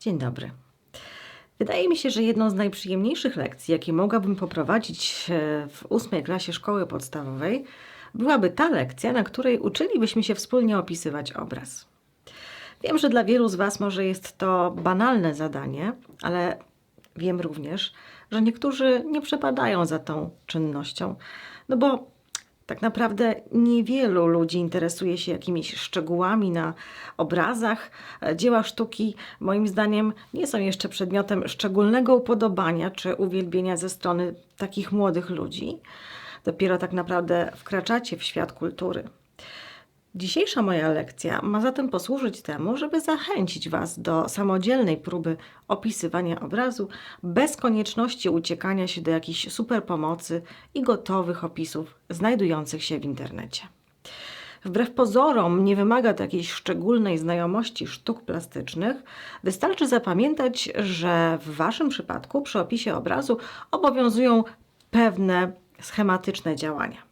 Dzień dobry. Wydaje mi się, że jedną z najprzyjemniejszych lekcji, jakie mogłabym poprowadzić e, w ósmej klasie szkoły podstawowej, byłaby ta lekcja, na której uczylibyśmy się wspólnie opisywać obraz. Wiem, że dla wielu z Was może jest to banalne zadanie, ale wiem również, że niektórzy nie przepadają za tą czynnością, no bo tak naprawdę niewielu ludzi interesuje się jakimiś szczegółami na obrazach. Dzieła sztuki, moim zdaniem, nie są jeszcze przedmiotem szczególnego upodobania czy uwielbienia ze strony takich młodych ludzi. Dopiero tak naprawdę wkraczacie w świat kultury. Dzisiejsza moja lekcja ma zatem posłużyć temu, żeby zachęcić Was do samodzielnej próby opisywania obrazu bez konieczności uciekania się do jakichś super pomocy i gotowych opisów znajdujących się w internecie. Wbrew pozorom nie wymaga to jakiejś szczególnej znajomości sztuk plastycznych. Wystarczy zapamiętać, że w Waszym przypadku przy opisie obrazu obowiązują pewne schematyczne działania.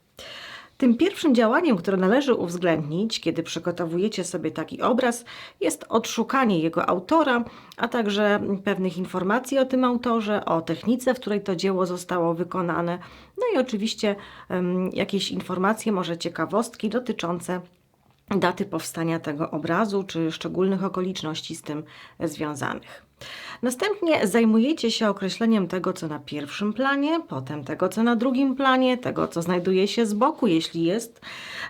Tym pierwszym działaniem, które należy uwzględnić, kiedy przygotowujecie sobie taki obraz, jest odszukanie jego autora, a także pewnych informacji o tym autorze, o technice, w której to dzieło zostało wykonane, no i oczywiście um, jakieś informacje, może ciekawostki dotyczące daty powstania tego obrazu czy szczególnych okoliczności z tym związanych. Następnie zajmujecie się określeniem tego, co na pierwszym planie, potem tego, co na drugim planie, tego, co znajduje się z boku, jeśli jest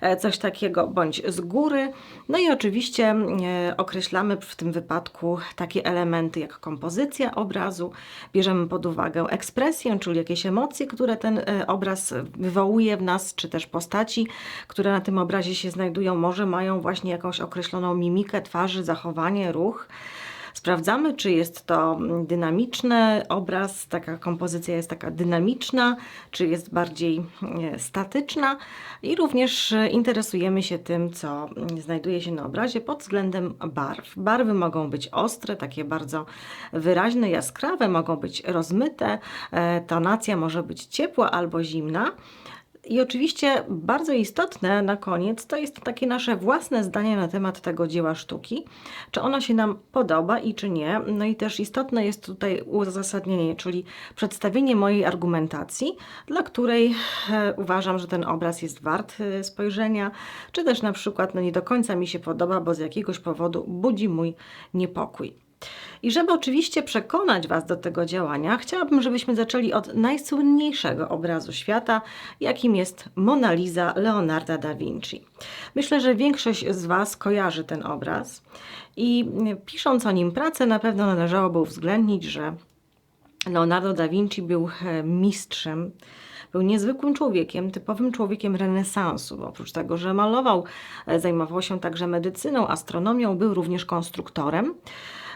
e, coś takiego, bądź z góry. No i oczywiście e, określamy w tym wypadku takie elementy jak kompozycja obrazu, bierzemy pod uwagę ekspresję, czyli jakieś emocje, które ten e, obraz wywołuje w nas, czy też postaci, które na tym obrazie się znajdują, może mają właśnie jakąś określoną mimikę twarzy, zachowanie, ruch. Sprawdzamy, czy jest to dynamiczny obraz, taka kompozycja jest taka dynamiczna, czy jest bardziej e, statyczna i również interesujemy się tym, co znajduje się na obrazie pod względem barw. Barwy mogą być ostre, takie bardzo wyraźne, jaskrawe, mogą być rozmyte, e, tonacja może być ciepła albo zimna. I oczywiście bardzo istotne na koniec to jest takie nasze własne zdanie na temat tego dzieła sztuki, czy ono się nam podoba i czy nie. No i też istotne jest tutaj uzasadnienie, czyli przedstawienie mojej argumentacji, dla której e, uważam, że ten obraz jest wart e, spojrzenia, czy też na przykład no nie do końca mi się podoba, bo z jakiegoś powodu budzi mój niepokój. I żeby oczywiście przekonać Was do tego działania, chciałabym, żebyśmy zaczęli od najsłynniejszego obrazu świata, jakim jest Mona Lisa Leonarda da Vinci. Myślę, że większość z Was kojarzy ten obraz i pisząc o nim pracę, na pewno należałoby uwzględnić, że Leonardo da Vinci był e, mistrzem był niezwykłym człowiekiem, typowym człowiekiem renesansu. Oprócz tego, że malował, e, zajmował się także medycyną, astronomią, był również konstruktorem.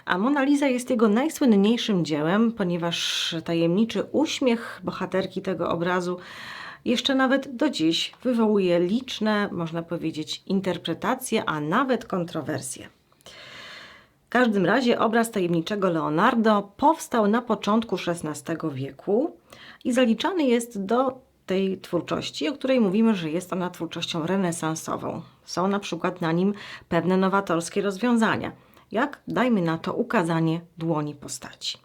A Mona Lisa jest jego najsłynniejszym dziełem, ponieważ tajemniczy uśmiech bohaterki tego obrazu jeszcze nawet do dziś wywołuje liczne, można powiedzieć, interpretacje, a nawet kontrowersje. Każdym razie obraz tajemniczego Leonardo powstał na początku XVI wieku i zaliczany jest do tej twórczości, o której mówimy, że jest ona twórczością renesansową. Są na przykład na nim pewne nowatorskie rozwiązania jak, dajmy na to, ukazanie dłoni postaci.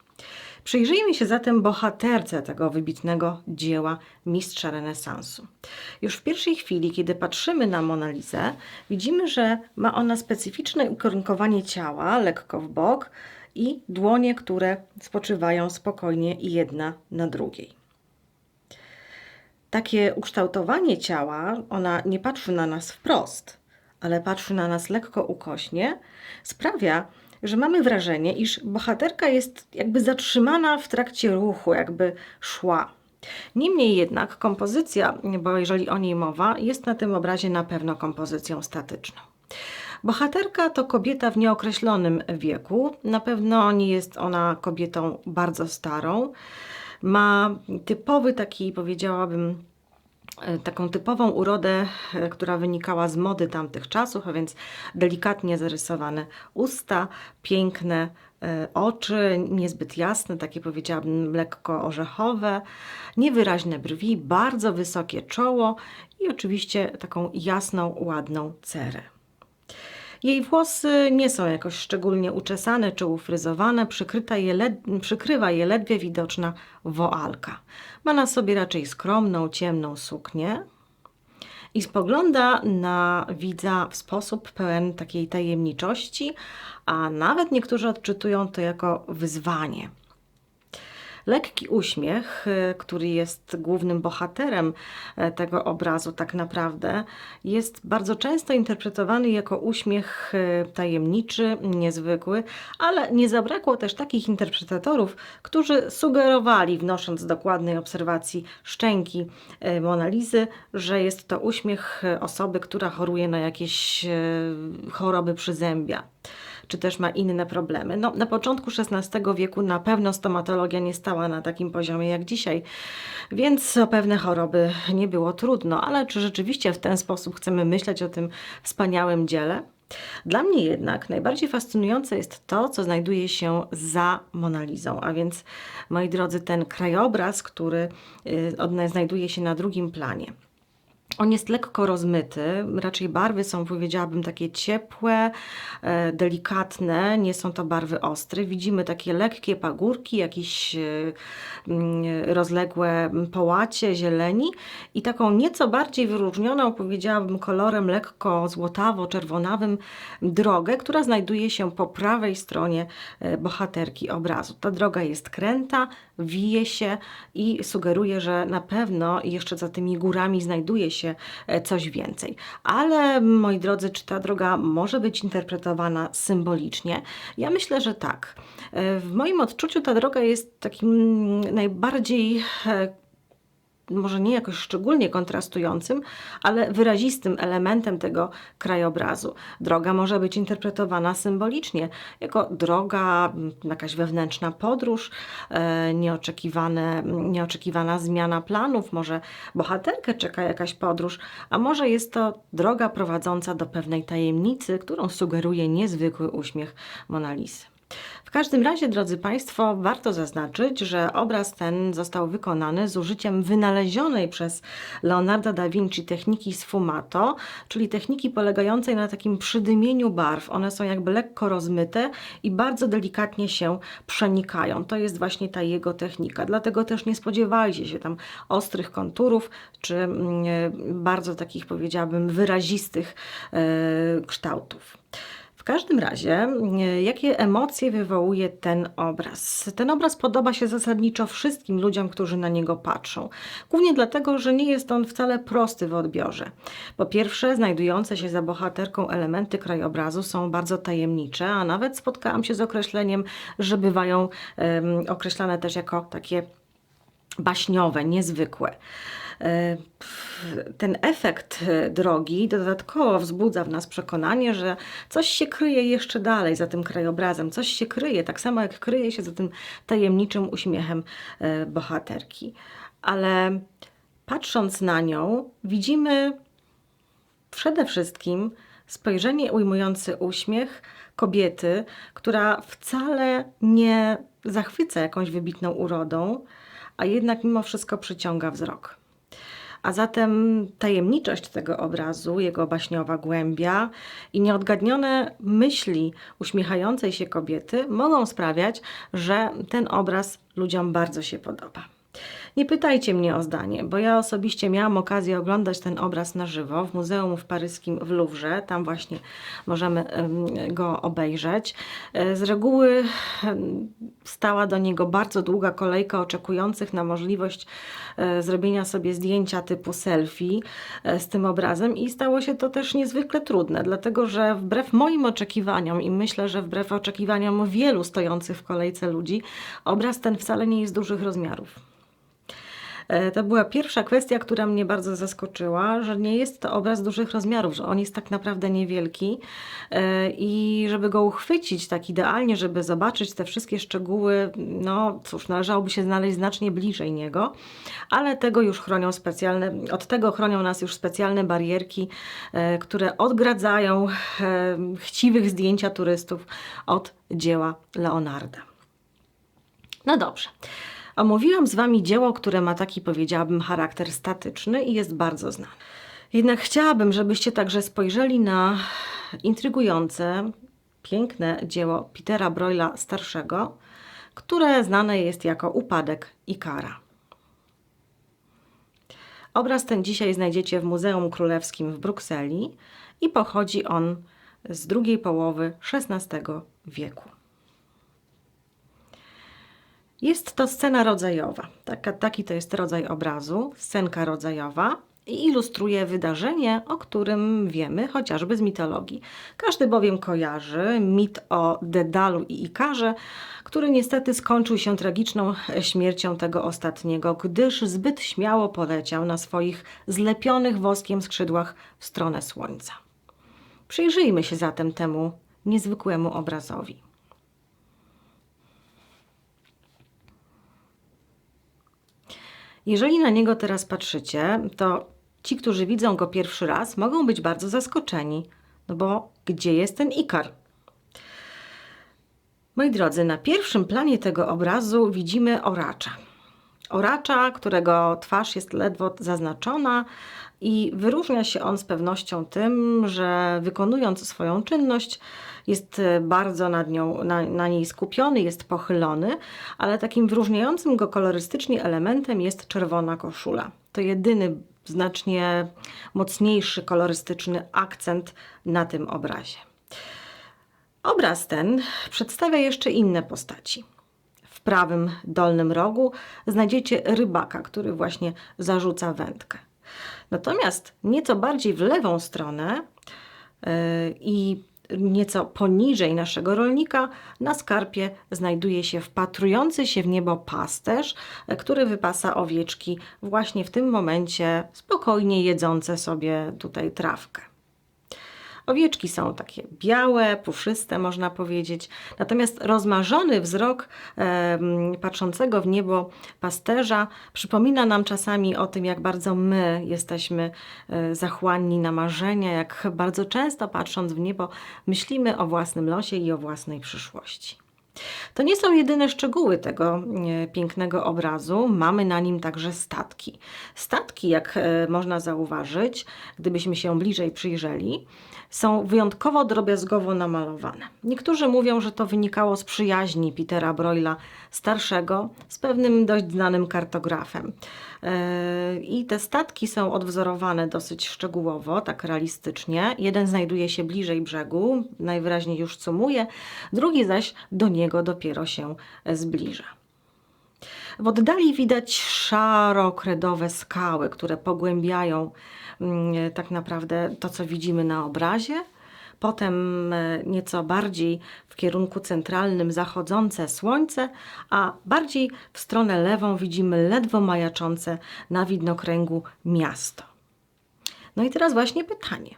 Przyjrzyjmy się zatem bohaterce tego wybitnego dzieła mistrza renesansu. Już w pierwszej chwili, kiedy patrzymy na Monalizę, widzimy, że ma ona specyficzne ukierunkowanie ciała, lekko w bok i dłonie, które spoczywają spokojnie jedna na drugiej. Takie ukształtowanie ciała, ona nie patrzy na nas wprost, ale patrzy na nas lekko ukośnie, sprawia, że mamy wrażenie, iż bohaterka jest jakby zatrzymana w trakcie ruchu, jakby szła. Niemniej jednak kompozycja, bo jeżeli o niej mowa, jest na tym obrazie na pewno kompozycją statyczną. Bohaterka to kobieta w nieokreślonym wieku. Na pewno nie jest ona kobietą bardzo starą. Ma typowy taki, powiedziałabym, taką typową urodę, e, która wynikała z mody tamtych czasów, a więc delikatnie zarysowane usta, piękne e, oczy, niezbyt jasne, takie powiedziałabym lekko orzechowe, niewyraźne brwi, bardzo wysokie czoło i oczywiście taką jasną, ładną cerę. Jej włosy nie są jakoś szczególnie uczesane czy ufryzowane, przykryta je led, przykrywa je ledwie widoczna woalka. Ma na sobie raczej skromną, ciemną suknię i spogląda na widza w sposób pełen takiej tajemniczości, a nawet niektórzy odczytują to jako wyzwanie. Lekki uśmiech, y, który jest głównym bohaterem e, tego obrazu, tak naprawdę, jest bardzo często interpretowany jako uśmiech y, tajemniczy, niezwykły, ale nie zabrakło też takich interpretatorów, którzy sugerowali, wnosząc dokładnej obserwacji szczęki Monalizy, że jest to uśmiech osoby, która choruje na jakieś choroby przyzębia czy też ma inne problemy. No, na początku XVI wieku na pewno stomatologia nie stała na takim poziomie jak dzisiaj, więc o pewne choroby nie było trudno, ale czy rzeczywiście w ten sposób chcemy myśleć o tym wspaniałym dziele? Dla mnie jednak najbardziej fascynujące jest to, co znajduje się za Monalizą, a więc, moi drodzy, ten krajobraz, który y, znajduje się na drugim planie. On jest lekko rozmyty, raczej barwy są, powiedziałabym, takie ciepłe, e, delikatne, nie są to barwy ostre. Widzimy takie lekkie pagórki, jakieś e, mm, rozległe połacie zieleni i taką nieco bardziej wyróżnioną, powiedziałabym, kolorem lekko złotawo-czerwonawym drogę, która znajduje się po prawej stronie e, bohaterki obrazu. Ta droga jest kręta, wije się i sugeruje, że na pewno jeszcze za tymi górami znajduje się e, coś więcej. Ale moi drodzy, czy ta droga może być interpretowana symbolicznie? Ja myślę, że tak. E, w moim odczuciu ta droga jest takim najbardziej e, może nie jakoś szczególnie kontrastującym, ale wyrazistym elementem tego krajobrazu. Droga może być interpretowana symbolicznie, jako droga, jakaś wewnętrzna podróż, e, nieoczekiwane, nieoczekiwana zmiana planów, może bohaterkę czeka jakaś podróż, a może jest to droga prowadząca do pewnej tajemnicy, którą sugeruje niezwykły uśmiech Monalisy. W każdym razie, drodzy Państwo, warto zaznaczyć, że obraz ten został wykonany z użyciem wynalezionej przez Leonardo da Vinci techniki sfumato, czyli techniki polegającej na takim przydymieniu barw. One są jakby lekko rozmyte i bardzo delikatnie się przenikają. To jest właśnie ta jego technika. Dlatego też nie spodziewajcie się tam ostrych konturów, czy mm, bardzo takich, powiedziałabym, wyrazistych e, kształtów każdym razie, e, jakie emocje wywołuje ten obraz? Ten obraz podoba się zasadniczo wszystkim ludziom, którzy na niego patrzą. Głównie dlatego, że nie jest on wcale prosty w odbiorze. Po pierwsze, znajdujące się za bohaterką elementy krajobrazu są bardzo tajemnicze, a nawet spotkałam się z określeniem, że bywają um, określane też jako takie baśniowe, niezwykłe. E, ten efekt e, drogi dodatkowo wzbudza w nas przekonanie, że coś się kryje jeszcze dalej za tym krajobrazem, coś się kryje, tak samo jak kryje się za tym tajemniczym uśmiechem e, bohaterki. Ale patrząc na nią, widzimy przede wszystkim spojrzenie ujmujący uśmiech kobiety, która wcale nie zachwyca jakąś wybitną urodą, a jednak mimo wszystko przyciąga wzrok. A zatem tajemniczość tego obrazu, jego baśniowa głębia i nieodgadnione myśli uśmiechającej się kobiety mogą sprawiać, że ten obraz ludziom bardzo się podoba. Nie pytajcie mnie o zdanie, bo ja osobiście miałam okazję oglądać ten obraz na żywo w Muzeum w Paryskim w Louvre. Tam właśnie możemy go obejrzeć. E, z reguły stała do niego bardzo długa kolejka oczekujących na możliwość e, zrobienia sobie zdjęcia typu selfie e, z tym obrazem i stało się to też niezwykle trudne, dlatego że wbrew moim oczekiwaniom i myślę, że wbrew oczekiwaniom wielu stojących w kolejce ludzi, obraz ten wcale nie jest dużych rozmiarów. E, to była pierwsza kwestia, która mnie bardzo zaskoczyła, że nie jest to obraz dużych rozmiarów, że on jest tak naprawdę niewielki e, i żeby go uchwycić tak idealnie, żeby zobaczyć te wszystkie szczegóły, no cóż, należałoby się znaleźć znacznie bliżej niego, ale tego już chronią specjalne, od tego chronią nas już specjalne barierki, e, które odgradzają chciwych zdjęcia turystów od dzieła Leonarda. No dobrze. Omówiłam z Wami dzieło, które ma taki, powiedziałabym, charakter statyczny i jest bardzo znane. Jednak chciałabym, żebyście także spojrzeli na intrygujące, piękne dzieło Petera Broyla starszego, które znane jest jako Upadek Ikara. Obraz ten dzisiaj znajdziecie w Muzeum Królewskim w Brukseli i pochodzi on z drugiej połowy XVI wieku. Jest to scena rodzajowa. Taka, taki to jest rodzaj obrazu, scenka rodzajowa i ilustruje wydarzenie, o którym wiemy chociażby z mitologii. Każdy bowiem kojarzy mit o Dedalu i Ikarze, który niestety skończył się tragiczną śmiercią tego ostatniego, gdyż zbyt śmiało poleciał na swoich zlepionych woskiem skrzydłach w stronę słońca. Przyjrzyjmy się zatem temu niezwykłemu obrazowi. Jeżeli na niego teraz patrzycie, to ci, którzy widzą go pierwszy raz, mogą być bardzo zaskoczeni, no bo gdzie jest ten Ikar? Moi drodzy, na pierwszym planie tego obrazu widzimy oracza. Oracza, którego twarz jest ledwo zaznaczona i wyróżnia się on z pewnością tym, że wykonując swoją czynność jest bardzo nad nią, na, na niej skupiony, jest pochylony, ale takim wyróżniającym go kolorystycznie elementem jest czerwona koszula. To jedyny znacznie mocniejszy kolorystyczny akcent na tym obrazie. Obraz ten przedstawia jeszcze inne postaci. W prawym dolnym rogu znajdziecie rybaka, który właśnie zarzuca wędkę. Natomiast nieco bardziej w lewą stronę yy, i nieco poniżej naszego rolnika na skarpie znajduje się wpatrujący się w niebo pasterz, który wypasa owieczki właśnie w tym momencie spokojnie jedzące sobie tutaj trawkę. Owieczki są takie białe, puszyste, można powiedzieć. Natomiast rozmarzony wzrok e, patrzącego w niebo pasterza przypomina nam czasami o tym, jak bardzo my jesteśmy e, zachłanni na marzenia, jak bardzo często patrząc w niebo myślimy o własnym losie i o własnej przyszłości. To nie są jedyne szczegóły tego e, pięknego obrazu. Mamy na nim także statki. Statki, jak e, można zauważyć, gdybyśmy się bliżej przyjrzeli, są wyjątkowo drobiazgowo namalowane. Niektórzy mówią, że to wynikało z przyjaźni Petera Broyla starszego z pewnym dość znanym kartografem. E, I te statki są odwzorowane dosyć szczegółowo, tak realistycznie. Jeden znajduje się bliżej brzegu, najwyraźniej już cumuje, drugi zaś do niego dopiero się zbliża. W oddali widać szaro-kredowe skały, które pogłębiają mm, tak naprawdę to, co widzimy na obrazie. Potem e, nieco bardziej w kierunku centralnym zachodzące słońce, a bardziej w stronę lewą widzimy ledwo majaczące na widnokręgu miasto. No i teraz właśnie pytanie.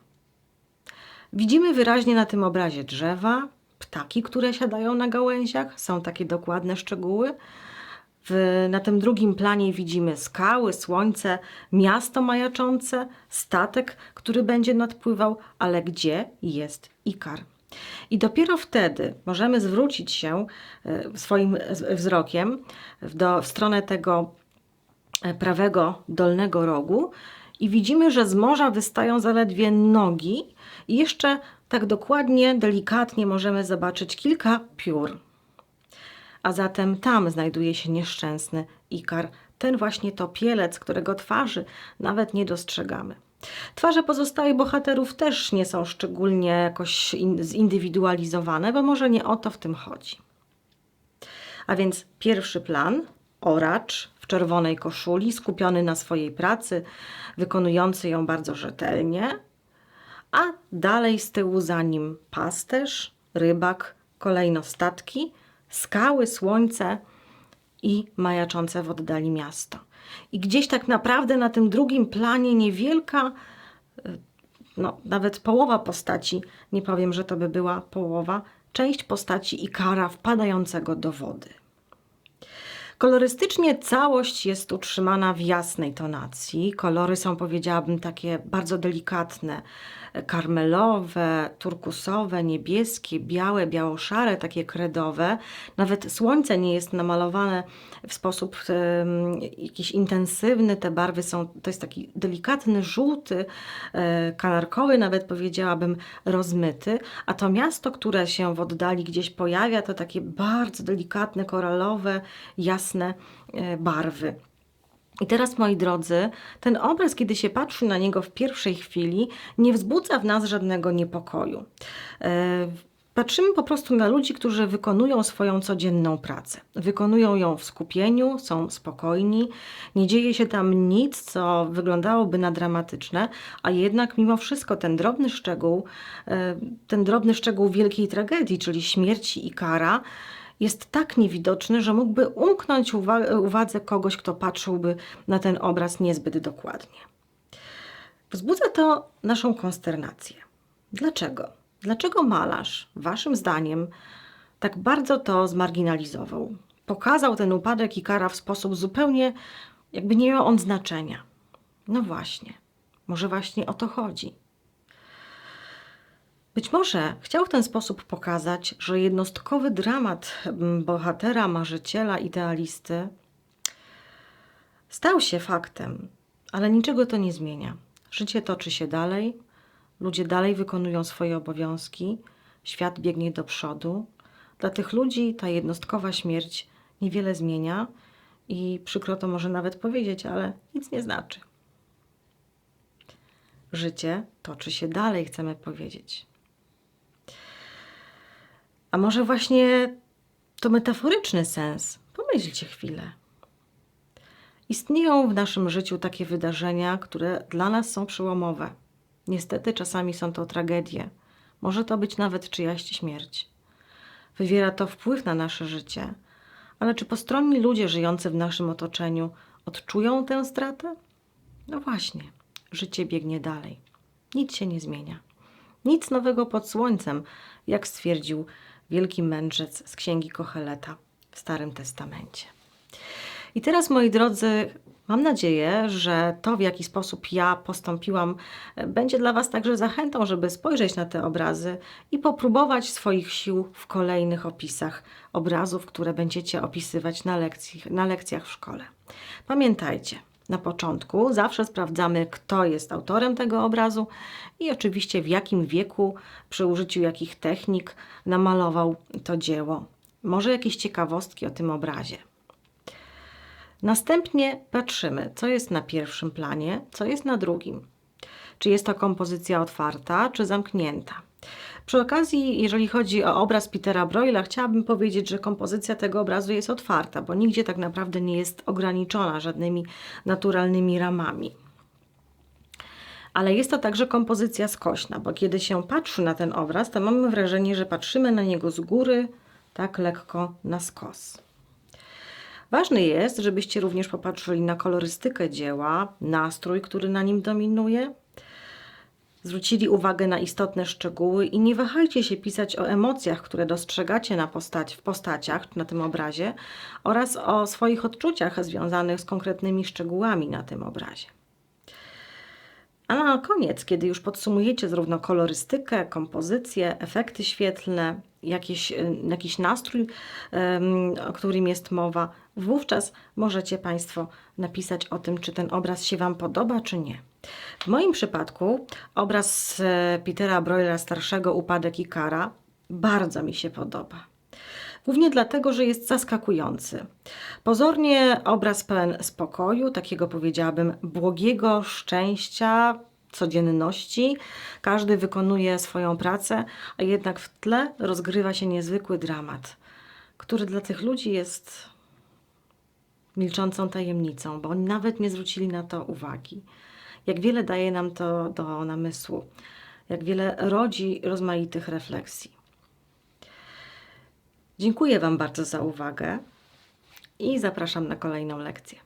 Widzimy wyraźnie na tym obrazie drzewa, ptaki, które siadają na gałęziach, są takie dokładne szczegóły. W, na tym drugim planie widzimy skały, słońce, miasto majaczące, statek, który będzie nadpływał, ale gdzie jest Ikar? I dopiero wtedy możemy zwrócić się e, swoim wzrokiem do, w stronę tego e, prawego dolnego rogu i widzimy, że z morza wystają zaledwie nogi i jeszcze tak dokładnie, delikatnie możemy zobaczyć kilka piór. A zatem tam znajduje się nieszczęsny Ikar, ten właśnie topielec, którego twarzy nawet nie dostrzegamy. Twarze pozostałych bohaterów też nie są szczególnie jakoś zindywidualizowane, bo może nie o to w tym chodzi. A więc pierwszy plan, oracz w czerwonej koszuli, skupiony na swojej pracy, wykonujący ją bardzo rzetelnie, a dalej z tyłu za nim pasterz, rybak, kolejno statki, skały, słońce i majaczące w oddali miasto. I gdzieś tak naprawdę na tym drugim planie niewielka, e, no nawet połowa postaci, nie powiem, że to by była połowa, część postaci Ikara wpadającego do wody. Kolorystycznie całość jest utrzymana w jasnej tonacji. Kolory są, powiedziałabym, takie bardzo delikatne, karmelowe, turkusowe, niebieskie, białe, biało-szare, takie kredowe. Nawet słońce nie jest namalowane w sposób jakiś intensywny. Te barwy są, to jest taki delikatny, żółty, e, kanarkowy, nawet powiedziałabym rozmyty. A to miasto, które się w oddali gdzieś pojawia, to takie bardzo delikatne, koralowe, jasne e, barwy. I teraz, moi drodzy, ten obraz, kiedy się patrzy na niego w pierwszej chwili, nie wzbudza w nas żadnego niepokoju. E, Patrzymy po prostu na ludzi, którzy wykonują swoją codzienną pracę. Wykonują ją w skupieniu, są spokojni, nie dzieje się tam nic, co wyglądałoby na dramatyczne, a jednak mimo wszystko ten drobny szczegół, e, ten drobny szczegół wielkiej tragedii, czyli śmierci i kara, jest tak niewidoczny, że mógłby umknąć uwa- uwadze kogoś, kto patrzyłby na ten obraz niezbyt dokładnie. Wzbudza to naszą konsternację. Dlaczego? Dlaczego malarz, waszym zdaniem, tak bardzo to zmarginalizował? Pokazał ten upadek Ikara w sposób zupełnie, jakby nie miał on znaczenia. No właśnie, może właśnie o to chodzi. Być może chciał w ten sposób pokazać, że jednostkowy dramat mm, bohatera, marzyciela, idealisty stał się faktem, ale niczego to nie zmienia. Życie toczy się dalej, ludzie dalej wykonują swoje obowiązki, świat biegnie do przodu. Dla tych ludzi ta jednostkowa śmierć niewiele zmienia i przykro to może nawet powiedzieć, ale nic nie znaczy. Życie toczy się dalej, chcemy powiedzieć. A może właśnie to metaforyczny sens? Pomyślcie chwilę. Istnieją w naszym życiu takie wydarzenia, które dla nas są przełomowe. Niestety czasami są to tragedie. Może to być nawet czyjaś śmierć. Wywiera to wpływ na nasze życie. Ale czy postronni ludzie żyjący w naszym otoczeniu odczują tę stratę? No właśnie, życie biegnie dalej. Nic się nie zmienia. Nic nowego pod słońcem, jak stwierdził wielki mędrzec z księgi Kocheleta w Starym Testamencie. I teraz, moi drodzy, mam nadzieję, że to, w jaki sposób ja postąpiłam, będzie dla Was także zachętą, żeby spojrzeć na te obrazy i popróbować swoich sił w kolejnych opisach obrazów, które będziecie opisywać na, lekcji, na lekcjach w szkole. Pamiętajcie, na początku zawsze sprawdzamy, kto jest autorem tego obrazu i oczywiście w jakim wieku, przy użyciu jakich technik namalował to dzieło. Może jakieś ciekawostki o tym obrazie. Następnie patrzymy, co jest na pierwszym planie, co jest na drugim. Czy jest to kompozycja otwarta, czy zamknięta. Przy okazji, jeżeli chodzi o obraz Petera Broila, chciałabym powiedzieć, że kompozycja tego obrazu jest otwarta, bo nigdzie tak naprawdę nie jest ograniczona żadnymi naturalnymi ramami. Ale jest to także kompozycja skośna, bo kiedy się patrzy na ten obraz, to mamy wrażenie, że patrzymy na niego z góry, tak lekko na skos. Ważne jest, żebyście również popatrzyli na kolorystykę dzieła, nastrój, który na nim dominuje, zwrócili uwagę na istotne szczegóły i nie wahajcie się pisać o emocjach, które dostrzegacie na postać, w postaciach na tym obrazie oraz o swoich odczuciach związanych z konkretnymi szczegółami na tym obrazie. A na koniec, kiedy już podsumujecie zarówno kolorystykę, kompozycję, efekty świetlne, jakiś, y, jakiś nastrój, o którym jest mowa, wówczas możecie Państwo napisać o tym, czy ten obraz się Wam podoba, czy nie. W moim przypadku obraz e, Petera Broila starszego Upadek i kara bardzo mi się podoba. Głównie dlatego, że jest zaskakujący. Pozornie obraz pełen spokoju, takiego powiedziałabym błogiego szczęścia, codzienności. Każdy wykonuje swoją pracę, a jednak w tle rozgrywa się niezwykły dramat, który dla tych ludzi jest milczącą tajemnicą, bo oni nawet nie zwrócili na to uwagi. Jak wiele daje nam to do namysłu, jak wiele rodzi rozmaitych refleksji. Dziękuję Wam bardzo za uwagę i zapraszam na kolejną lekcję.